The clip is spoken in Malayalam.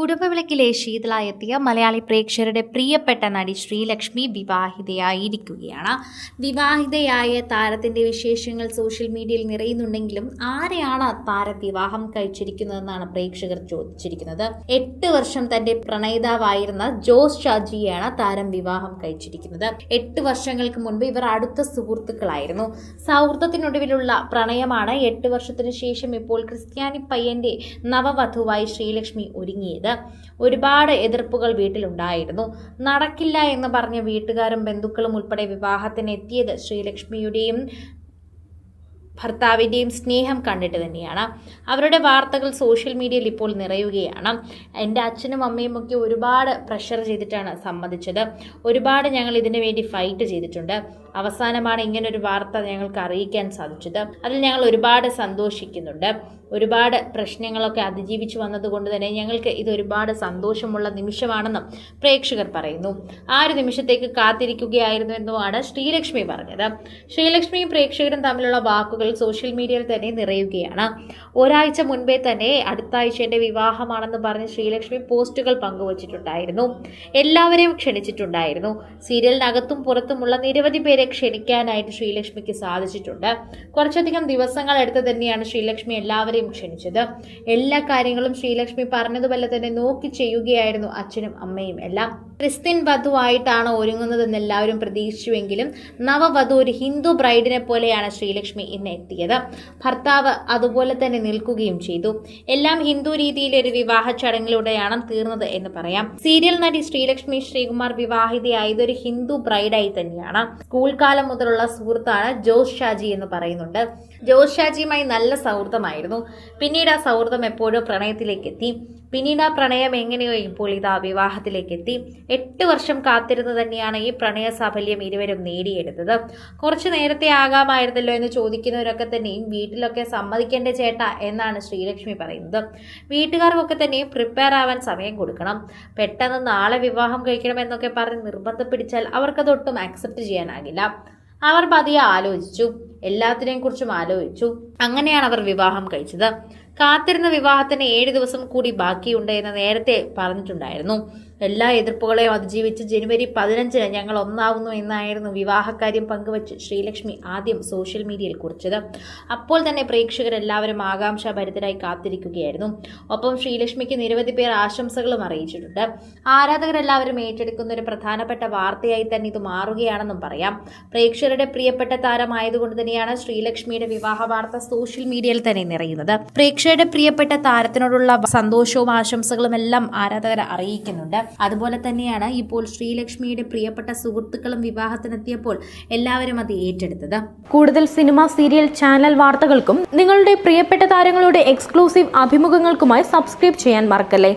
കുടുംബവിളക്കിലെ ശീതള എത്തിയ മലയാളി പ്രേക്ഷകരുടെ പ്രിയപ്പെട്ട നടി ശ്രീലക്ഷ്മി വിവാഹിതയായിരിക്കുകയാണ്. വിവാഹിതയായ താരത്തിന്റെ വിശേഷങ്ങൾ സോഷ്യൽ മീഡിയയിൽ നിറയുന്നുണ്ടെങ്കിലും ആരെയാണ് താരം വിവാഹം കഴിച്ചിരിക്കുന്നതെന്നാണ് പ്രേക്ഷകർ ചോദിച്ചിരിക്കുന്നത്. എട്ട് വർഷം തന്റെ പ്രണയിതാവായിരുന്ന ജോസ് ഷാജിയാണ് താരം വിവാഹം കഴിച്ചിരിക്കുന്നത്. എട്ട് വർഷങ്ങൾക്ക് മുൻപ് ഇവർ അടുത്ത സുഹൃത്തുക്കളായിരുന്നു. സൗഹൃദത്തിനൊടുവിലുള്ള പ്രണയമാണ് എട്ട് വർഷത്തിനു ശേഷം ഇപ്പോൾ ക്രിസ്ത്യാനി പയ്യന്റെ നവവധുവായി ശ്രീലക്ഷ്മി ഒരുങ്ങിയത്. ഒരുപാട് എതിർപ്പുകൾ വീട്ടിലുണ്ടായിരുന്നു. നടക്കില്ല എന്ന് പറഞ്ഞ വീട്ടുകാരും ബന്ധുക്കളും ഉൾപ്പെടെ വിവാഹത്തിന് എത്തിയത് ശ്രീലക്ഷ്മിയുടെയും ഭർത്താവിന്റെയും സ്നേഹം കണ്ടിട്ട് തന്നെയാണ്. അവരുടെ വാർത്തകൾ സോഷ്യൽ മീഡിയയിൽ ഇപ്പോൾ നിറയുകയാണ്. എന്റെ അച്ഛനും അമ്മയും ഒക്കെ ഒരുപാട് പ്രഷർ ചെയ്തിട്ടാണ് സമ്മതിച്ചത്. ഒരുപാട് ഞങ്ങൾ ഇതിനു വേണ്ടി ഫൈറ്റ് ചെയ്തിട്ടുണ്ട്. അവസാനമാണ് ഇങ്ങനൊരു വാർത്ത ഞങ്ങൾക്ക് അറിയിക്കാൻ സാധിച്ചത്. അതിൽ ഞങ്ങൾ ഒരുപാട് സന്തോഷിക്കുന്നുണ്ട്. ഒരുപാട് പ്രശ്നങ്ങളൊക്കെ അതിജീവിച്ചു വന്നതുകൊണ്ട് തന്നെ ഞങ്ങൾക്ക് ഇത് ഒരുപാട് സന്തോഷമുള്ള നിമിഷമാണെന്നും പ്രേക്ഷകർ പറയുന്നു. ആ ഒരു നിമിഷത്തേക്ക് കാത്തിരിക്കുകയായിരുന്നു എന്നുമാണ് ശ്രീലക്ഷ്മി പറഞ്ഞത്. ശ്രീലക്ഷ്മിയും പ്രേക്ഷകരും തമ്മിലുള്ള വാക്കുകൾ സോഷ്യൽ മീഡിയയിൽ തന്നെ നിറയുകയാണ്. ഒരാഴ്ച മുൻപേ തന്നെ അടുത്ത ആഴ്ച എന്റെ വിവാഹമാണെന്ന് പറഞ്ഞ് ശ്രീലക്ഷ്മി പോസ്റ്റുകൾ പങ്കുവച്ചിട്ടുണ്ടായിരുന്നു. എല്ലാവരെയും ക്ഷണിച്ചിട്ടുണ്ടായിരുന്നു. സീരിയലിനകത്തും പുറത്തുമുള്ള നിരവധി പേരെ ക്ഷണിക്കാനായിട്ട് ശ്രീലക്ഷ്മിക്ക് സാധിച്ചിട്ടുണ്ട്. കുറച്ചധികം ദിവസങ്ങൾ എടുത്ത് തന്നെയാണ് ശ്രീലക്ഷ്മി എല്ലാവരെയും ക്ഷണിച്ചത്. എല്ലാ കാര്യങ്ങളും ശ്രീലക്ഷ്മി പറഞ്ഞതുപോലെ തന്നെ നോക്കി ചെയ്യുകയായിരുന്നു അച്ഛനും അമ്മയും എല്ലാം. ക്രിസ്ത്യൻ വധുവായിട്ടാണ് ഒരുങ്ങുന്നതെന്ന് എല്ലാവരും പ്രതീക്ഷിച്ചുവെങ്കിലും നവവധു ഒരു ഹിന്ദു ബ്രൈഡിനെ പോലെയാണ് ശ്രീലക്ഷ്മി ഇന്ന് എത്തിയത്. ഭർത്താവ് അതുപോലെ തന്നെ നിൽക്കുകയും ചെയ്തു. എല്ലാം ഹിന്ദു രീതിയിലെ ഒരു വിവാഹ ചടങ്ങിലൂടെയാണ് തീർന്നത് എന്ന് പറയാം. സീരിയൽ നടി ശ്രീലക്ഷ്മി ശ്രീകുമാർ വിവാഹിതയായത് ഒരു ഹിന്ദു ബ്രൈഡായി തന്നെയാണ്. സ്കൂൾ കാലം മുതലുള്ള സുഹൃത്താണ് ജോസ് ഷാജി എന്ന് പറയുന്നുണ്ട്. ജോസ് ഷാജിയുമായി നല്ല സൗഹൃദമായിരുന്നു. പിന്നീട് ആ സൗഹൃദം എപ്പോഴും പ്രണയത്തിലേക്ക് എത്തി. പിന്നീട് ആ പ്രണയം എങ്ങനെയോ ഇപ്പോൾ ഇതാ വിവാഹത്തിലേക്ക് എത്തി എട്ട് വർഷം കാത്തിരുന്ന് തന്നെയാണ് ഈ പ്രണയ സാഫല്യം ഇരുവരും നേടിയെടുത്തത്. കുറച്ച് നേരത്തെ ആകാമായിരുന്നല്ലോ എന്ന് ചോദിക്കുന്നവരൊക്കെ തന്നെയും വീട്ടിലൊക്കെ സമ്മതിക്കേണ്ട ചേട്ട എന്നാണ് ശ്രീലക്ഷ്മി പറയുന്നത്. വീട്ടുകാർക്കൊക്കെ തന്നെയും പ്രിപ്പയർ ആവാൻ സമയം കൊടുക്കണം. പെട്ടെന്ന് നാളെ വിവാഹം കഴിക്കണം എന്നൊക്കെ പറഞ്ഞ് നിർബന്ധം പിടിച്ചാൽ അവർക്കതൊട്ടും ആക്സെപ്റ്റ് ചെയ്യാനാകില്ല. അവർ പതിയെ ആലോചിച്ചു. എല്ലാത്തിനെയും കുറിച്ചും ആലോചിച്ചു. അങ്ങനെയാണ് അവർ വിവാഹം കഴിച്ചത്. കാത്തിരുന്ന വിവാഹത്തിന് ഏഴ് ദിവസം കൂടി ബാക്കിയുണ്ട് എന്ന് നേരത്തെ പറഞ്ഞിട്ടുണ്ടായിരുന്നു. എല്ലാ എതിർപ്പുകളെയും അതിജീവിച്ച് ജനുവരി പതിനഞ്ചിന് ഞങ്ങൾ ഒന്നാവുന്നു എന്നായിരുന്നു വിവാഹക്കാര്യം പങ്കുവച്ച് ശ്രീലക്ഷ്മി ആദ്യം സോഷ്യൽ മീഡിയയിൽ കുറിച്ചത്. അപ്പോൾ തന്നെ പ്രേക്ഷകരെല്ലാവരും ആകാംക്ഷാഭരിതരായി കാത്തിരിക്കുകയായിരുന്നു. ഒപ്പം ശ്രീലക്ഷ്മിക്ക് നിരവധി പേർ ആശംസകളും അറിയിച്ചിട്ടുണ്ട്. ആരാധകരെല്ലാവരും ഏറ്റെടുക്കുന്ന ഒരു പ്രധാനപ്പെട്ട വാർത്തയായി തന്നെ ഇത് മാറുകയാണെന്നും പറയാം. പ്രേക്ഷകരുടെ പ്രിയപ്പെട്ട താരമായതുകൊണ്ട് തന്നെയാണ് ശ്രീലക്ഷ്മിയുടെ വിവാഹ വാർത്ത സോഷ്യൽ മീഡിയയിൽ തന്നെ നിറയുന്നത്. പ്രേക്ഷകരുടെ പ്രിയപ്പെട്ട താരത്തിനോടുള്ള സന്തോഷവും ആശംസകളും എല്ലാം ആരാധകരെ അറിയിക്കുന്നുണ്ട്. അതുപോലെ തന്നെയാണ് ഇപ്പോൾ ശ്രീലക്ഷ്മിയുടെ പ്രിയപ്പെട്ട സുഹൃത്തുക്കളും വിവാഹത്തിനെത്തിയപ്പോൾ എല്ലാവരും അത് ഏറ്റെടുത്തത്. കൂടുതൽ സിനിമ സീരിയൽ ചാനൽ വാർത്തകൾക്കും നിങ്ങളുടെ പ്രിയപ്പെട്ട താരങ്ങളുടെ എക്സ്ക്ലൂസീവ് അഭിമുഖങ്ങൾക്കുമായി സബ്സ്ക്രൈബ് ചെയ്യാൻ മറക്കല്ലേ?